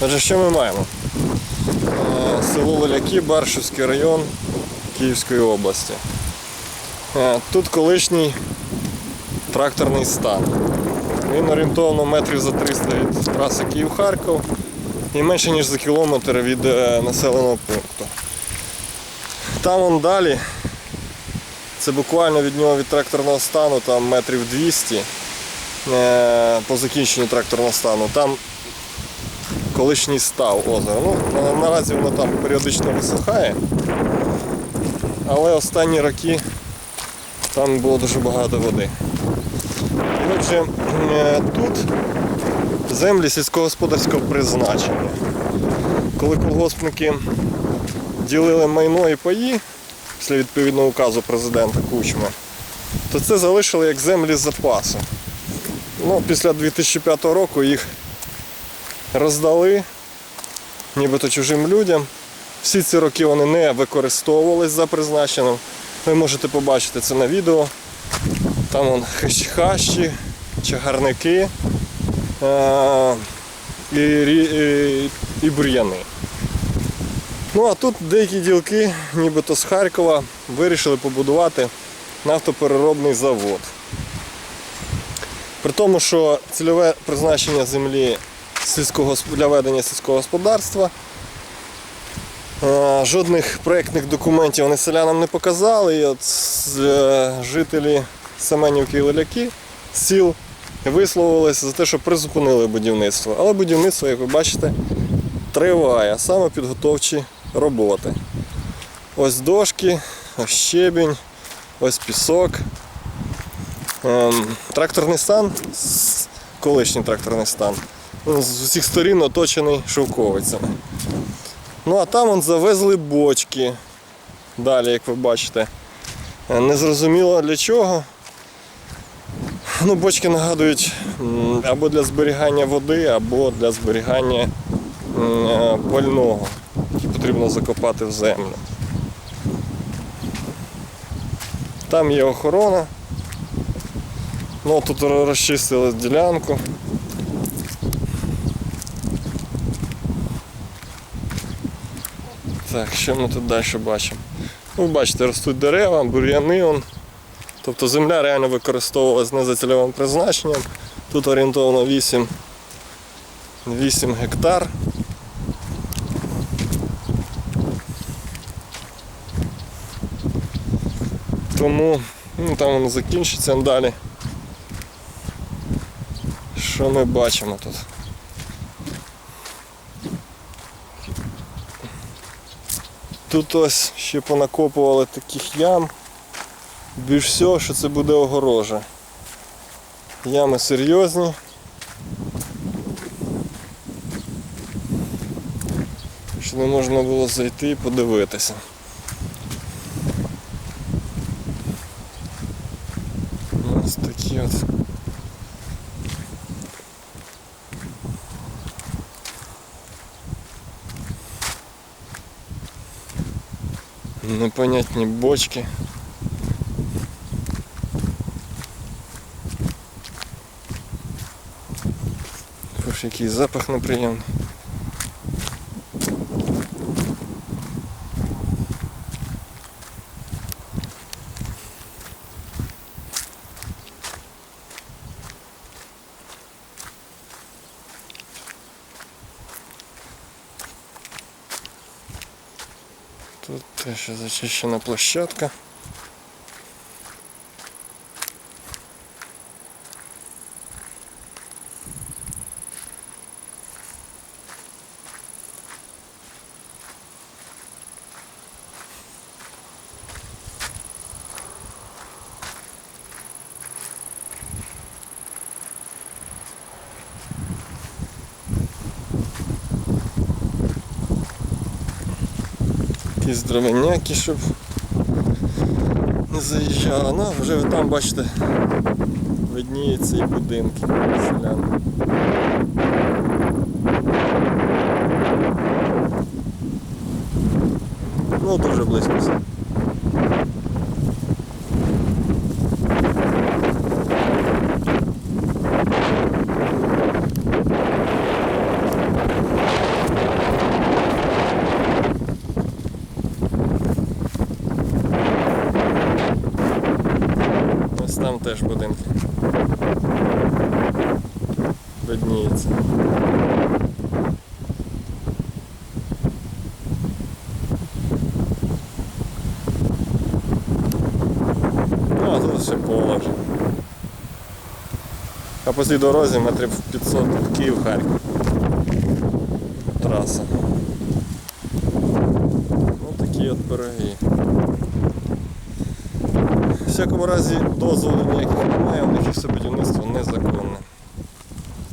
Отже, що ми маємо? Е, Село Леляки, Баршівський район Київської області. Е, Тут колишній тракторний стан. Він орієнтовно метрів за 300 від траси Київ-Харків і менше ніж за кілометр від е, населеного пункту. Там вон далі, це буквально від нього від тракторного стану, там метрів 200 е, по закінченню тракторного стану. Там колишній став озеро. Ну, наразі воно там періодично висихає, але останні роки там було дуже багато води. І Отже, е, тут землі сільськогосподарського призначення. Коли колгоспники ділили майно і паї після відповідного указу президента Кучма, то це залишили як землі запасу. Ну, після 2005 року їх роздали нібито чужим людям. Всі ці роки вони не використовувались за призначенням. Ви можете побачити це на відео. Там вон хащі, чагарники е- і, і, і бур'яни. Ну а тут деякі ділки, нібито з Харкова, вирішили побудувати нафтопереробний завод. При тому, що цільове призначення землі для ведення сільського господарства. Е, Жодних проєктних документів вони селянам не показали. І от е, жителі Семенівки і Леляки сіл висловилися за те, що призупинили будівництво. Але будівництво, як ви бачите, триває, саме підготовчі роботи. Ось дошки, ось щебінь, ось пісок. Ем, тракторний стан, колишній тракторний стан, з усіх сторін оточений шовковицями. Ну а там он завезли бочки. Далі, як ви бачите. Незрозуміло для чого. Ну, бочки нагадують або для зберігання води, або для зберігання пального, який потрібно закопати в землю. Там є охорона. Ну, тут розчистили ділянку. Так, що ми тут далі бачимо? Ну, бачите, ростуть дерева, бур'яни. Он. Тобто земля реально використовувалась не за цільовим призначенням. Тут орієнтовно 8, 8 гектар. Тому ну, там воно закінчиться далі. Що ми бачимо тут? Тут ось ще понакопували таких ям. Більш всього, що це буде огорожа. Ями серйозні. Що не можна було зайти і подивитися. Ось такі от. Непонятні бочки. Боже, який запах неприємний. Тут теж зачищена площадка. Якісь дровеняки, щоб не заїжджали. Ну, вже там бачите, видніються і будинки селян. Ну, дуже близько все. Теж будинки. Видніється. Ну, а тут ще поле. А по цій дорозі метрів 500 Київ-Харків. Траса. Ну такі от береги. Всякому разі дозволу ніяких немає, у них все будівництво незаконне.